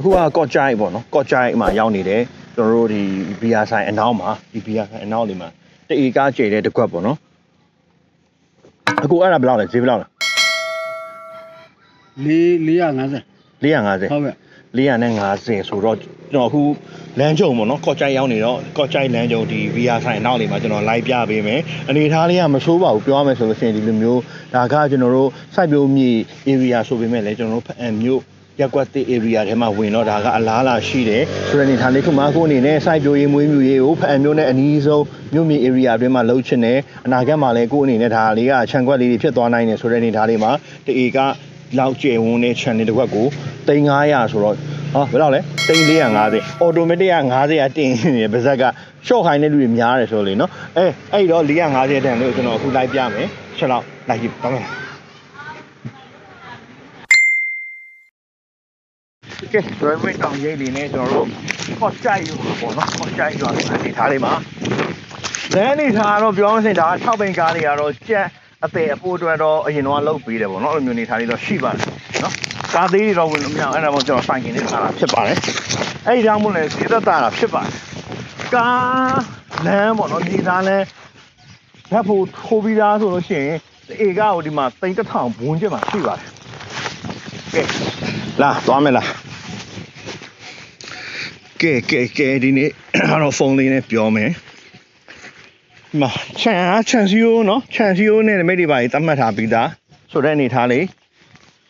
အခုကကော့ကြိုက်ပေါ့နော်ကော့ကြိုက်မှာရောက်နေတယ်ကျွန်တော်တို့ဒီဘီယာဆိုင်အနောက်မှာဒီဘီယာဆိုင်အနောက်လေးမှာတအေကားကျဲတဲ့တစ်ခွက်ပေါ့နော်အခုအဲ့ဒါဘယ်လောက်လဲဈေးဘယ်လောက်လဲလေး450 450ဟုတ်ကဲ့450ဆိုတော့ကျွန်တော်အခုလမ်းကြုံပေါ့နော်ကော့ကြိုက်ရောက်နေတော့ကော့ကြိုက်လမ်းကြုံဒီဘီယာဆိုင်အနောက်လေးမှာကျွန်တော်လိုက်ပြပေးမယ်အနေထားလေးကမဆိုးပါဘူးပြောရမယ်ဆိုလို့ရှိရင်ဒီလိုမျိုးဒါကကျွန်တော်တို့စိုက်ပျိုးမြေ area ဆိုပေမဲ့လည်းကျွန်တော်တို့ဖအံမျိုး ရက်ကွက်တိ area ထဲမှာဝင်တော့ဒါကအလားလာရှိတယ်ဆိုတဲ့အနေထားလေးခုမှအခုအနေနဲ့စိုက်ပျိုးရေးမွေးမြူရေးကိုဖအံမျိုးနဲ့အနီးဆုံးမြို့မြေ area အတွင်းမှာလှုပ်ချင်တယ်အနာဂတ်မှာလည်းကိုယ့်အနေနဲ့ဒါလေးကခြံကွက်လေးတွေဖြစ်သွားနိုင်တယ်ဆိုတဲ့အနေထားလေးမှာတအေကလောက်ကျယ်ဝန်းတဲ့ channel တစ်ခွက်ကို3900ဆိုတော့ဟာဘယ်လောက်လဲ3450 automatic က90အတင်နေတယ်ပါဇက်က short ခိုင်းတဲ့လူတွေများတယ်ဆိုလို့လေနော်အဲအဲ့တော့450တန်လေးကိုကျွန်တော်အခုလိုက်ပြမယ်ချက်လောက်လိုက်ကြည့်တော့မယ် ကဲ driving တောင်ရိပ်လေးနဲ့ကျွန်တော်တို့ခေါ်ကြိုက်ယူပေါ့နော်ခေါ်ကြိုက်ယူအနေထားလေးမှာလမ်းအနေထားတော့ပြောမစင်ဒါ6ပိန်ကားတွေကတော့ကြက်အသေးအဖို့အတွက်တော့အရင်တော့လုတ်ပေးတယ်ပေါ့နော်အဲ့လိုမျိုးအနေထားလေးတော့ရှိပါတယ်နော်ကားသေးတွေတော့ဝင်လို့မရအောင်အဲ့ဒါမို့ကျွန်တော်ဆိုင်ကင်လေးထားတာဖြစ်ပါတယ်အဲ့ဒီကြောင့်မို့လဲဈေးသက်သာတာဖြစ်ပါတယ်ကားလမ်းပေါ့နော်မြေသားလမ်းဓာတ်ဖို့ထိုးပြီးသားဆိုလို့ရှိရင်အေကားကိုဒီမှာတိန်တစ်ထောင်ဘွန်းကျက်မှာရှိပါတယ်ကဲလာသွားမယ်လား ကဲကဲကဲဒီနေ့အဲ့တော့ဖုန်းလေးနဲ့ပြောမယ်ဒီမှာချန်အားချန်စီယိုနော်ချန်စီယိုနဲ့မိတ်တွေပါကြီးတတ်မှတ်ထားပြီးသားဆိုတဲ့အနေထားလေး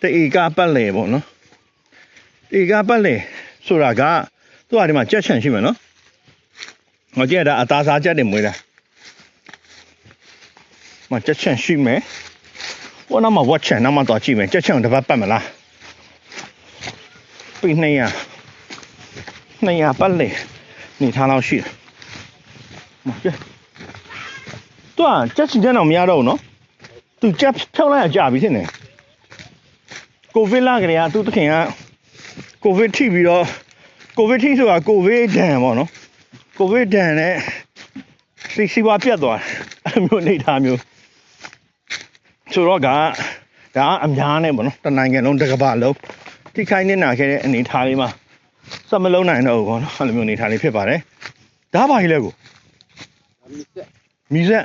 တအေကပတ်လေပေါ့နော်တအေကပတ်လေဆိုတာကသူကဒီမှာကြက်ချန်ရှိမယ်နော်ငါကြက်တာအသားစားကြက်တွေမွေးတာမကြက်ချန်ရှိမယ်ဟိုနောက်မှာဝက်ချန်နောက်မှာတော့ကြည့်မယ်ကြက်ချန်ကိုတစ်ပတ်ပတ်မလားပြနေရ 200ပတ်လေနေထားလောက်ရှိတယ်။မကျသူကကြက်ချင်တဲ့တော့မရတော့ဘူးနော်။သူကြက်ဖြောက်လိုက်ရကြပြီဖြစ်နေ။ကိုဗစ်လာကလေးကသူတခင်ကကိုဗစ်ထိပြီးတော့ကိုဗစ်ထိဆိုတာကိုဗစ်ဒဏ်ပေါ့နော်။ကိုဗစ်ဒဏ်နဲ့စီစီဝါပြတ်သွားတယ်အဲ့လိုမျိုးအနေထားမျိုးဆိုတော့ကဒါကအများနဲ့ပေါ့နော်တနိုင်ငံလုံးတစ်ကမ္ဘာလုံးထိခိုက်နေတာခဲ့တဲ့အနေထားလေးမှာ စက်မလုံးနိုင်တော့ဘူးပေါ့နော်အဲ့လိုမျိုးအနေထားလေးဖြစ်ပါတယ်ဒါပါကြီးလဲကိုဒါမြစ်ဆက်မီးဆက်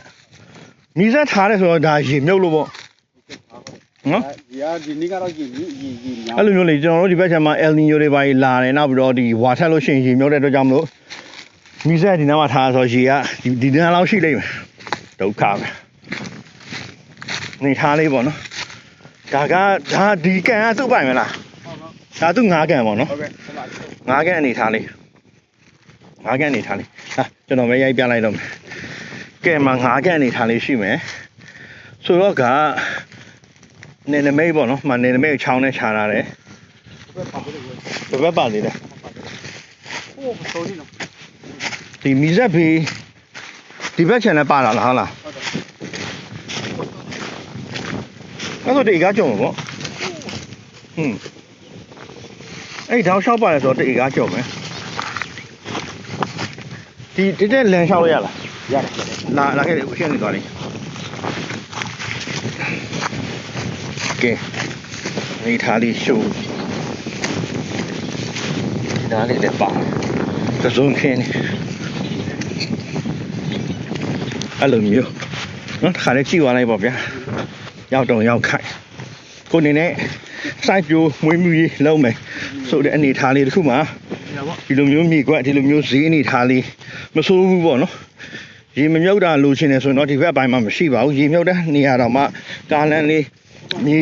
မီးဆက်ထားတယ်ဆိုတော့ဒါရေမြုပ်လို့ပေါ့နော်ဒီဟာဒီနေ့ကတော့ရေကြီးရေကြီးများအဲ့လိုမျိုးလေကျွန်တော်တို့ဒီဘက်ခြမ်းမှာ El Nino တွေပါကြီးလာတယ်နောက်ပြီးတော့ဒီဝါထက်လို့ရှိရင်ရေမြုပ်တဲ့အတွက်ကြောင့်မလို့မီးဆက်ဒီနားမှာထားဆိုတော့ရေကဒီဒီနားလောက်ရှိလိမ့်မယ်ဒုက္ခပဲနေထားလေးပေါ့နော်ဒါကဒါဒီကန်ကသူ့ပိုင်မလားဟုတ်ဟုတ်ဒါသူ့ငါးကန်ပေါ့နော်ဟုတ်ကဲ့ဟုတ်ပါ ငါးကန်းအနေထားလေးငါးကန်းအနေထားလေးဟာကျွန်တော်ပဲရိုက်ပြလိုက်တော့မယ်ကဲမှာငါးကန်းအနေထားလေးရှိမယ်ဆိုတော့ကနေနမိတ်ပေါ့နော်မနေနမိတ်ချောင်းနဲ့ခြာထားတယ်ဟုတ်ကဲ့ပါပြီလေဘယ်ဘက်ပါသေးလဲဟိုဆိုနေတော့ဒီမီဇက်ဖေးဒီဘက်ချန်နဲ့ပါလာလားဟုတ်လားဟုတ်တယ်အဲ့ဆိုတေကားကြုံမှာပေါ့ဟွန်း အဲ့ဒီတောက်လျှောက်ပါလဲဆိုတော့တေကားကြုံမယ်ဒီတက်တက်လန်လျှောက်ရလားရတယ်လာလာခဲ့ရှင်းနေသွားလိမ့်ကဲနေထားလေးရှုပ်ဒီနားလေးလည်းပါသစုံခင်းနေအဲ့လိုမျိုးနော်ခါလေးကြည့်သွားလိုက်ပါဗျာရောက်တော့ရောက်ခိုက်ကိုအနေနဲ့ စိုက်ပြိုးမွေးမြူရေးလုပ်မယ်ဆိုတဲ့အနေထားလေးတစ်ခုမှာ ရပါ ဒီလိုမျိုးမြေကွက်ဒီလိုမျိုးဈေးအနေထားလေးမဆိုးဘူးပေါ့နော်ရေမမြုပ်တာလိုချင်တယ်ဆိုရင်တော့ဒီဘက်အပိုင်းမှာမရှိပါဘူးရေမြုပ်တဲ့နေရာတော့မှကားလန်းလေးမြေ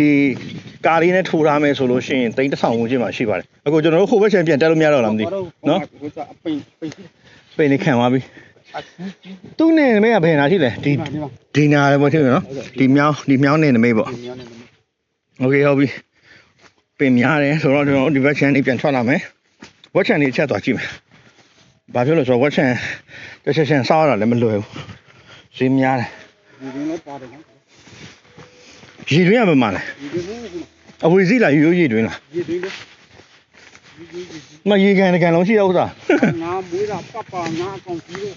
ကားလေးနဲ့ထိုးထားမယ်ဆိုလို့ရှိရင်တိတ်တစ်ဆောင်ဝန်းကျင်မှာရှိပါတယ်အခုကျွန်တော်တို့ဟိုဘက်ချန်ပြန်တက်လို့မရတော့လားမသိဘူးနော် ဟိုကအပိန်ပိန် ပိန်နေခံသွားပြီ အခုကြီး သူ့နေနမိတ်ကဘယ်နာရှိလဲဒီ ဒီမှာဒီမှာ ဒီနာလည်းပေါ့ထင်တယ်နော်ဒီမြောင်းဒီမြောင်းနေနမိတ်ပေါ့ ဒီမြောင်းနေတယ် โอเคဟုတ်ပြီ ပင်များတယ်ဆိုတော့ကျွန်တော်ဒီဘက်ချန်လေးပြန်ထွက်လာမယ်ဝက်ချန်လေးချက်သွားကြည့်မယ်ဘာဖြစ်လို့ဆိုတော့ဝက်ချန်တစ်ချက်ချင်းစားရတာလည်းမလွယ်ဘူးဈေးများတယ်ဒီရင်းလည်းပါတယ်နော်ရည်တွင်းရပါမလားဒီရင်းလည်းအဝေစီးလားရိုးရိုးရည်တွင်းလားရေတွေလည်းမရေကန်တကန်လုံးရှိတဲ့ဥစ္စာငါမွေးတာပပငါအကောင်ကြီးတော့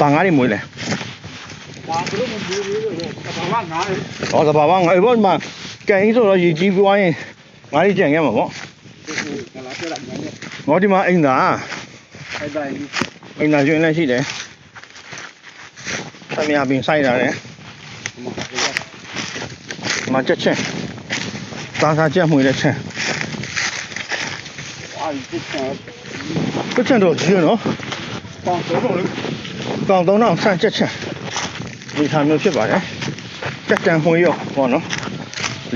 ပါငါးတွေမွေးလဲ ဒါဘလို့မမွေးလို့တော့ဘာမှငါလေဟောသဘာဝငါအေးဘောမှာကန်ကြီးဆိုတော့ရည်ကြီးပွားရင်ငါးကြီးကြံခဲ့မှာပေါ့ကလာပြလာမယ်ငေါဒီမှာအိမ်သာအဲ့ဒါကြီးအိမ်သာကျွင်းလည်းရှိတယ်သမီးအပင်ဆိုင်လာတယ်မဟုတ်ဘူးဒီမှာချက်ချင်းသားစားချက်မှွေတဲ့ချင်းအာဒီချာချက်ချင်းတော့ကြီးနော်ပေါင်းတော့လို့ကောင်သုံးတော့ဆန့်ချက်ချင်း ဒီထားမျိုးဖြစ်ပါတယ်ကြက်တန်မှွေရောဟောနော်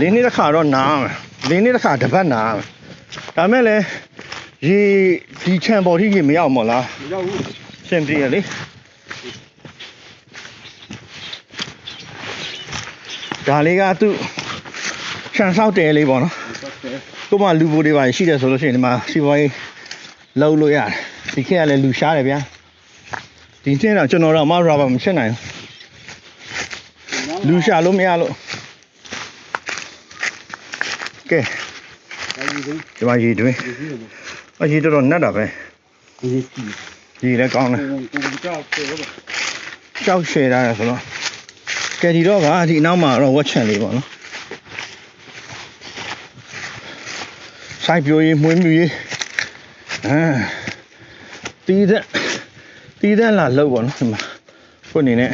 လေးနေ့တစ်ခါတော့နားမယ်လေးနေ့တစ်ခါတစ်ပတ်နားမယ်ဒါမဲ့လည်းရေဒီချန်ပေါ်ထိရေမရောက်မလားမရောက်ဘူးစင်ပြေရလေဒါလေးကသူ့ခြံဆောက်တယ်လေးပေါ့နော်ဟုတ်တယ်ကိုမလူပိုတွေပါရှိတယ်ဆိုလို့ရှိရင်ဒီမှာစီပွားရေးလုပ်လို့ရတယ်ဒီခေတ်ကလည်းလူရှားတယ်ဗျာဒီနေ့တော့ကျွန်တော်တော့မရဘာမဖြစ်နိုင်ဘူး လူရှာလို့မရလို့ကဲအဲဒီဒီဒီမှာရေတွင်းဒီဒီအရေတော်တော်နတ်တာပဲဒီဒီရေလည်းကောင်းတယ်ကိုကိုကြောက်တယ်လို့ကြောက်ရှည်တာရဆိုတော့ကဲဒီတော့ကဒီနောက်မှာတော့ဝက်ချန်လေးပေါ့နော်ဆိုင်ပြိုရေးမွေးမြူရေးအာတီးတဲ့တီးတဲ့လာလောက်ပေါ့နော်ဒီမှာခုအနေနဲ့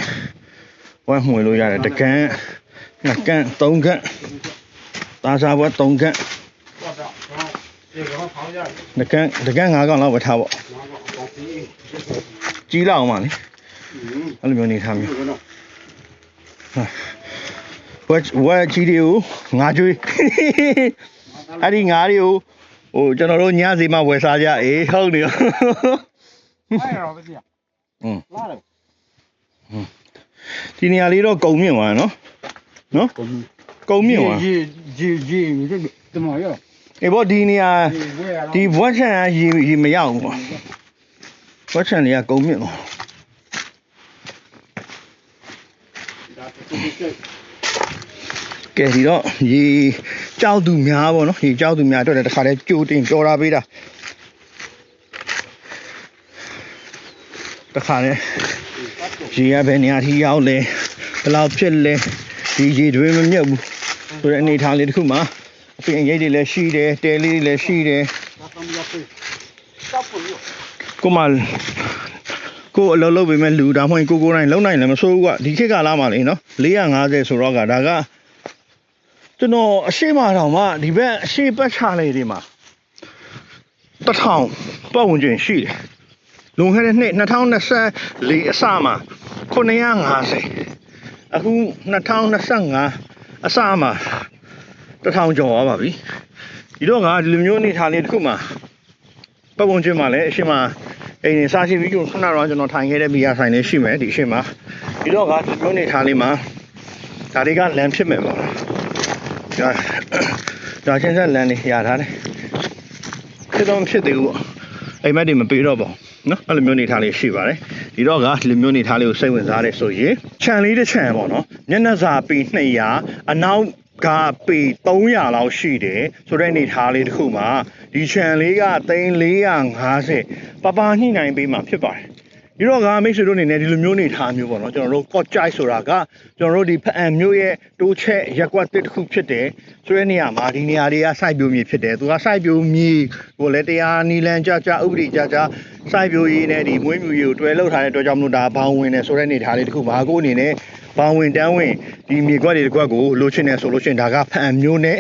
ဝက်မှွေလို့ရတယ်တကန်းနှစ်ကန်းသုံးကန်းသားစားဘွက်သုံးကန်းတော့တော့ဒီကောင်ဖောင်းရတယ်နှစ်ကန်းတကန်းငါးကောင်လောက်ပဲထားပေါ့ငါကတော့ဒီကြီးလောက်အောင်ပါလေဟင်းအဲ့လိုမျိုးနေထားမျိုးဒီကတော့ဝက်ဝက်ကြီးတွေကိုငါကျွေးအဲ့ဒီငါးတွေကိုဟိုကျွန်တော်တို့ညစီမှဝယ်စားကြအေးဟုတ်နေရောအဲ့တော့ပဲပြอืมလာတယ် ဒီနေရာလေးတော့ကုံမြင့်သွားတယ်နော်နော်ကိုကုံမြင့်သွားကြီးကြီးကြီးဒီတမောရောအေးဘောဒီနေရာဒီဝဲရဒီဘွက်ချန်ကရေရေမရောက်ဘူးပေါ့ဘွက်ချန်လေးကကုံမြင့်သွားဒါတူတူစိတ်ကဲဒီတော့ရေကြောက်သူများပေါ့နော်ရေကြောက်သူများအတွက်လည်းတစ်ခါတည်းကြိုတင်ကြော်တာပေးတာတစ်ခါတ ည်းရေကဘယ်နေရာထိရောက်လဲဘယ်လောက်ဖြစ်လဲဒီရေတွေမမြုပ်ဘူးဆိုတဲ့အနေအထားလေးတစ်ခုမှာအပြင်ရိတ်တွေလည်းရှိတယ်တဲလေးတွေလည်းရှိတယ်ဒါတော့မရဘူးတပ်ဖို့ရောကိုမကိုအလုပ်လုပ်ပေမဲ့လူဒါမှမဟုတ်ကိုကိုယ်တိုင်လုံနိုင်လည်းမဆိုးဘူးကဒီခေတ်ကလာမှလေနော်450ဆိုတော့ကဒါကကျွန်တော်အရှိမတောင်မှဒီဘက်အရှိပတ်ချလေးတွေမှာတစ်ထောင်ပတ်ဝန်းကျင်ရှိတယ် လွန်ခဲ့တဲ့နှစ်2024အစမှာ950အခု2025အစမှာတစ်ထောင်ကျော်သွားပါပြီဒီတော့ကဒီလိုမျိုးအနေထားလေးတစ်ခုမှာပတ်ဝန်းကျင်မှာလည်းအရှင်မအိမ်နေစားရှိပြီးခုနကတော့ကျွန်တော်ထိုင်ခဲ့တဲ့ဘီယာဆိုင်လေးရှိမယ်ဒီအရှင်မဒီတော့ကဒီလိုနေထားလေးမှာဒါတွေကလမ်းဖြစ်မယ်ပေါ့ဒါဒါချင်းဆက်လမ်းလေးရထားတယ်ဖြစ်တော့မဖြစ်သေးဘူးပေါ့အိမ်မက်တွေမပေးတော့ပါဘူး နော်အဲ့လိုမျိုးနေထားလေးရှိပါတယ်ဒီတော့ကဒီလိုမျိုးနေထားလေးကိုစိတ်ဝင်စားတယ်ဆိုရင်ခြံလေးတစ်ခြံပေါ့နော်မျက်နှာစာပေ200အနောက်ကပေ300လောက်ရှိတယ်ဆိုတဲ့အနေထားလေးတစ်ခုမှာဒီခြံလေးက3450ပပညှိနှိုင်းပေးမှာဖြစ်ပါတယ် ဒီတော့ကမိတ်ဆွေတို့အနေနဲ့ဒီလိုမျိုးနေထားမျိုးပေါ့နော်ကျွန်တော်တို့ကော့ကြိုက်ဆိုတာကကျွန်တော်တို့ဒီဖအံမျိုးရဲ့တိုးချက်ရက်ကွက်တစ်တစ်ခုဖြစ်တယ်ဆိုတဲ့နေရာမှာဒီနေရာတွေကစိုက်ပျိုးမြေဖြစ်တယ်သူကစိုက်ပျိုးမြေကိုလည်းတရားနီလန်ကြကြဥပဒေကြကြစိုက်ပျိုးရေးနဲ့ဒီမွေးမြူရေးကိုတွဲလောက်ထားတဲ့အတွက်ကြောင့်မလို့ဒါဘောင်းဝင်နေဆိုတဲ့နေထားလေးတစ်ခုပါကိုအနေနဲ့ဘောင်းဝင်တန်းဝင်ဒီမြေကွက်တွေတစ်ကွက်ကိုလိုချင်တယ်ဆိုလို့ရှိရင်ဒါကဖအံမျိုးနဲ့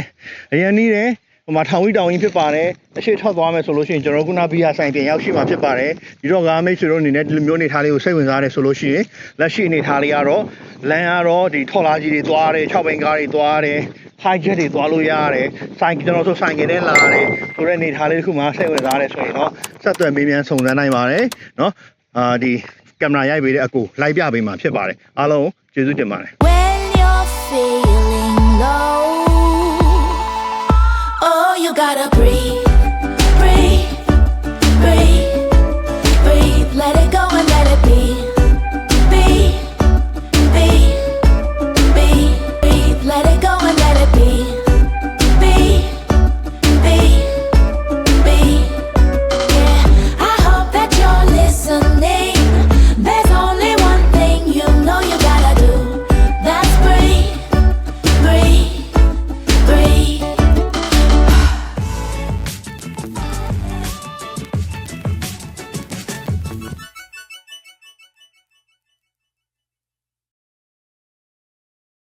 အရင်နီးတယ် ဟိုမှာထောင်ဝီတောင်ကြီးဖြစ်ပါတယ်အရှိထွက်သွားမယ်ဆိုလို့ရှိရင်ကျွန်တော်ခုနဘီယာဆိုင်ပြန်ရောက်ရှိမှာဖြစ်ပါတယ်ဒီတော့ကားမိတ်ဆွေတို့အနေနဲ့ဒီလိုမျိုးအနေထားလေးကိုစိတ်ဝင်စားတယ်ဆိုလို့ရှိရင်လက်ရှိအနေထားလေးကတော့လမ်းကတော့ဒီထော်လာကြီးတွေသွားတယ်၆ဘိန်ကားတွေသွားတယ်ဖိုင်ချက်တွေသွားလို့ရတယ်ဆိုင်ကျွန်တော်ဆိုဆိုင်ကလေးလာတယ်ဆိုတဲ့အနေထားလေးတစ်ခုမှာစိတ်ဝင်စားတယ်ဆိုရင်တော့ဆက်သွယ်မေးမြန်းစုံစမ်းနိုင်ပါတယ်နော်အာဒီကင်မရာရိုက်ပေးတဲ့အကူလိုက်ပြပေးမှာဖြစ်ပါတယ်အားလုံးကျေးဇူးတင်ပါတယ် gotta breathe.